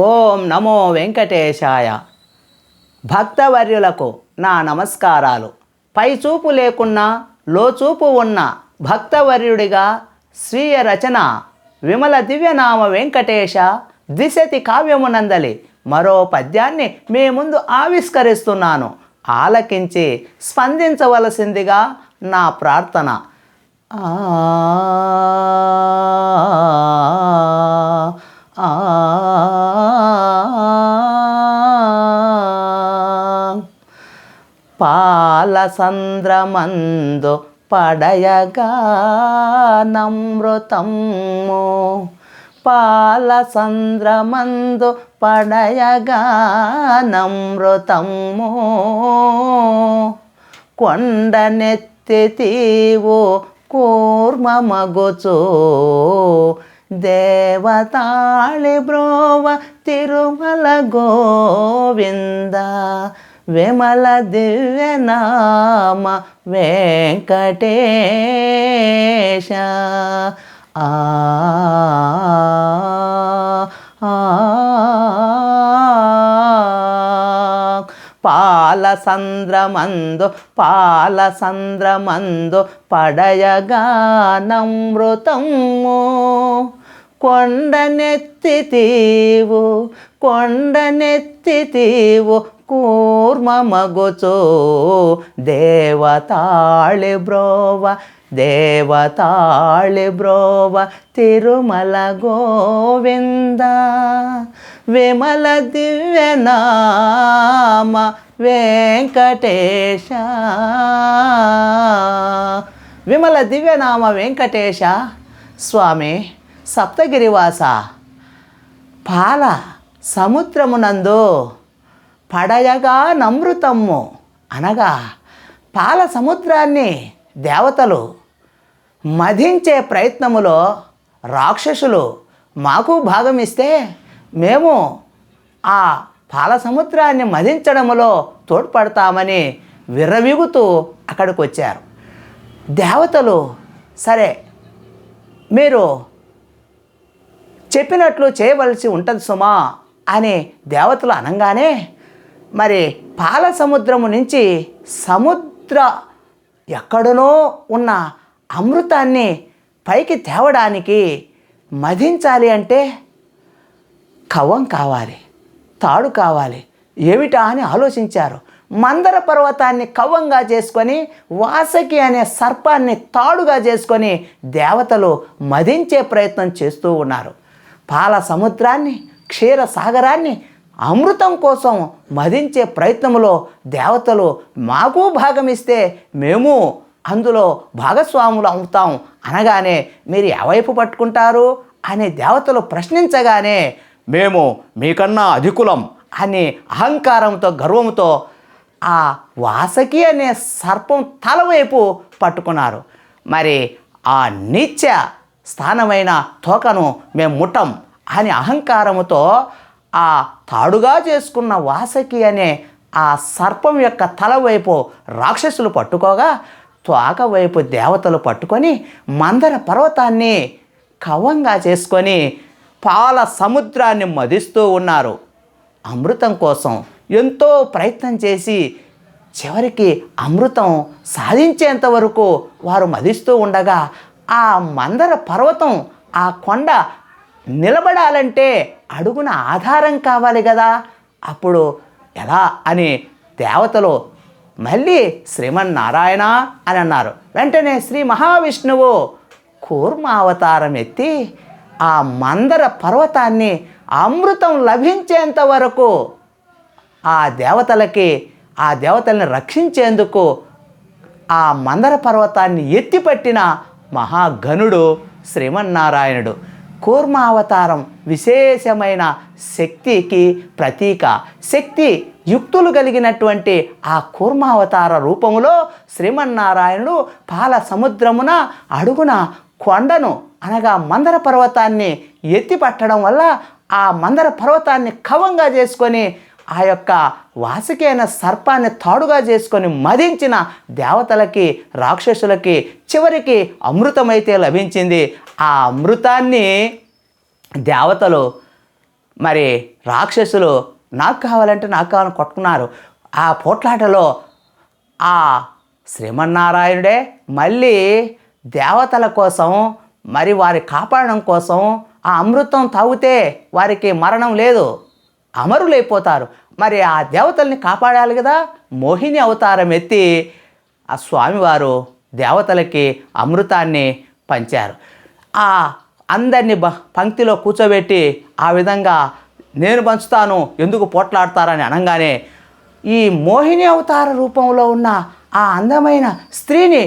ఓం నమో వెంకటేశాయ. భక్తవర్యులకు నా నమస్కారాలు. పైచూపు లేకున్నా లోచూపు ఉన్న భక్తవర్యుడిగా స్వీయ రచన విమల దివ్యనామ వెంకటేశ ద్విశతి కావ్యమునందలి మరో పద్యాన్ని మీ ముందు ఆవిష్కరిస్తున్నాను. ఆలకించి స్పందించవలసిందిగా నా ప్రార్థన. ఆ పాలసంద్రమందు పడయగా నమృతము పాలసంద్రమందు పడయగా నమృతము కొండనెత్తి కూర్మమగుచో. దేవతాళి బ్రోవ తిరుమల గోవింద. విమల దివ్యనామ వెంకటేశ. ఆ ఆ పాలసంద్రమందు పాలసంద్రమందు పడయగా నమృతము. కొండనెత్తి తీవు కొండనెత్తి తీవు కూర్మమగుచు. దేవతాళి బ్రోవ దేవతాళి బ్రోవ తిరుమల గోవింద. విమల దివ్యనామ వెంకటేశ. విమల దివ్య నామ వెంకటేశ. స్వామి సప్తగిరివాస. పాల సముద్రమునందు పడయగా నమృతమ్ము అనగా పాల సముద్రాన్ని దేవతలు మధించే ప్రయత్నములో రాక్షసులు మాకు భాగం ఇస్తే మేము ఆ పాల సముద్రాన్ని మధించడములో తోడ్పడతామని విర్రవీగుతూ అక్కడికి వచ్చారు దేవతలు సరే మీరు చెప్పినట్లు చేయవలసి ఉంటుంది సుమా అని దేవతలు అనగానే మరి పాల సముద్రము నుంచి సముద్ర ఎక్కడనో ఉన్న అమృతాన్ని పైకి తేవడానికి మదించాలి అంటే కవ్వం కావాలి తాడు కావాలి. ఏమిటా అని ఆలోచించారు. మందర పర్వతాన్ని కవ్వంగా చేసుకొని వాసకి అనే సర్పాన్ని తాడుగా చేసుకొని దేవతలు మదించే ప్రయత్నం చేస్తూ ఉన్నారు. పాల సముద్రాన్ని క్షీర సాగరాన్ని అమృతం కోసం మదించే ప్రయత్నంలో దేవతలు మాకు భాగమిస్తే మేము అందులో భాగస్వాములు అవుతాం అనగానే మీరు ఎవైపు పట్టుకుంటారు అనే దేవతలు ప్రశ్నించగానే మేము మీకన్నా అధికులం అని అహంకారంతో గర్వంతో ఆ వాసకి అనే సర్పం తల వైపు పట్టుకున్నారు. మరి ఆ నిత్య స్థానమైన తోకను మేము ముట్టం అని అహంకారముతో ఆ తాడుగా చేసుకున్న వాసకి అనే ఆ సర్పం యొక్క తల వైపు రాక్షసులు పట్టుకోగా త్వాక వైపు దేవతలు పట్టుకొని మందర పర్వతాన్ని కవ్వంగా చేసుకొని పాల సముద్రాన్ని మదిస్తూ ఉన్నారు. అమృతం కోసం ఎంతో ప్రయత్నం చేసి చివరికి అమృతం సాధించేంత వరకు వారు మదిస్తూ ఉండగా ఆ మందర పర్వతం ఆ కొండ నిలబడాలంటే అడుగున ఆధారం కావాలి కదా? అప్పుడు ఎలా? అని దేవతలు మళ్ళీ శ్రీమన్నారాయణ అని అన్నారు. వెంటనే శ్రీ మహావిష్ణువు కూర్మ అవతారం ఎత్తి ఆ మందర పర్వతాన్ని అమృతం లభించేంత వరకు ఆ దేవతలకి ఆ దేవతల్ని రక్షించేందుకు ఆ మందర పర్వతాన్ని ఎత్తిపట్టిన మహాగణుడు శ్రీమన్నారాయణుడు. కూర్మ అవతారం విశేషమైన శక్తికి ప్రతీక. శక్తి యుక్తులు కలిగినటువంటి ఆ కూర్మావతార రూపములో శ్రీమన్నారాయణుడు పాల సముద్రమున అడుగున కొండను అనగా మందర పర్వతాన్ని ఎత్తిపట్టడం వల్ల ఆ మందర పర్వతాన్ని కవంగా చేసుకొని ఆ యొక్క వాసుకైన సర్పాన్ని తాడుగా చేసుకొని మదించిన దేవతలకి రాక్షసులకి చివరికి అమృతమైతే లభించింది. ఆ అమృతాన్ని దేవతలు మరి రాక్షసులు నాకు కావాలంటే నాకు కావాలని కొట్టుకున్నారు. ఆ పోట్లాటలో ఆ శ్రీమన్నారాయణుడే మళ్ళీ దేవతల కోసం మరి వారి కాపాడడం కోసం ఆ అమృతం తాగితే వారికి మరణం లేదు. అమరులైపోతారు మరి ఆ దేవతల్ని కాపాడాలి కదా? మోహిని అవతారం ఎత్తి ఆ స్వామివారు దేవతలకి అమృతాన్ని పంచారు. ఆ అందరినీ బ పంక్తిలో కూర్చోబెట్టి ఆ విధంగా నేను పంచుతాను ఎందుకు పోట్లాడతారని అనగానే ఈ మోహిని అవతార రూపంలో ఉన్న ఆ అందమైన స్త్రీని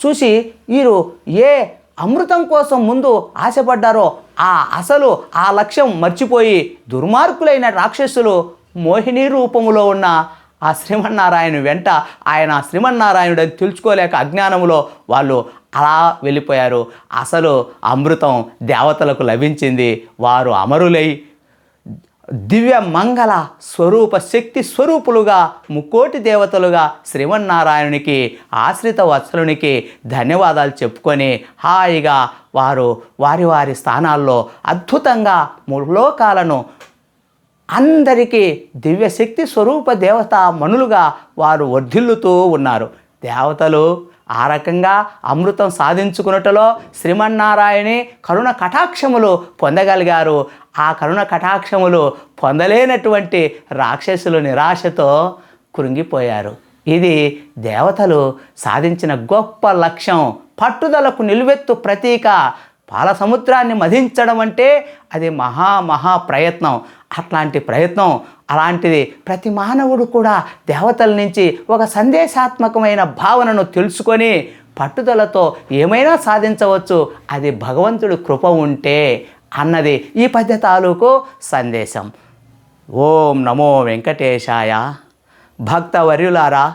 చూసి వీరు ఏ అమృతం కోసం ముందు ఆశపడ్డారో ఆ అసలు ఆ లక్ష్యం మర్చిపోయి దుర్మార్గులైన రాక్షసులు మోహిని రూపములో ఉన్న ఆ శ్రీమన్నారాయణ వెంట ఆయన శ్రీమన్నారాయణుడు అని తెలుసుకోలేక అజ్ఞానములో వాళ్ళు అలా వెళ్ళిపోయారు. అసలు అమృతం దేవతలకు లభించింది. వారు అమరులై దివ్య మంగళ స్వరూప శక్తి స్వరూపులుగా ముక్కోటి దేవతలుగా శ్రీమన్నారాయణునికి ఆశ్రిత వత్సలునికి ధన్యవాదాలు చెప్పుకొని హాయిగా వారు వారి వారి స్థానాల్లో అద్భుతంగా ములోకాలను అందరికీ దివ్యశక్తి స్వరూప దేవత మనులుగా వారు వర్ధిల్లుతూ ఉన్నారు. దేవతలు ఆ రకంగా అమృతం సాధించుకున్నటలో శ్రీమన్నారాయణి కరుణ కటాక్షములు పొందగలిగారు. ఆ కరుణ కటాక్షములు పొందలేనటువంటి రాక్షసులు నిరాశతో కృంగిపోయారు. ఇది దేవతలు సాధించిన గొప్ప లక్ష్యం. పట్టుదలకు నిలువెత్తు ప్రతీక. పాల సముద్రాన్ని మధించడం అంటే అది మహా మహా ప్రయత్నం. అట్లాంటి ప్రయత్నం అలాంటిది ప్రతి మానవుడు కూడా దేవతల నుంచి ఒక సందేశాత్మకమైన భావనను తెలుసుకొని పట్టుదలతో ఏమైనా సాధించవచ్చు అది భగవంతుడి కృప ఉంటే అన్నది ఈ పద్య తాలూకు సందేశం. ఓం నమో వెంకటేశాయ. భక్తవర్యులారా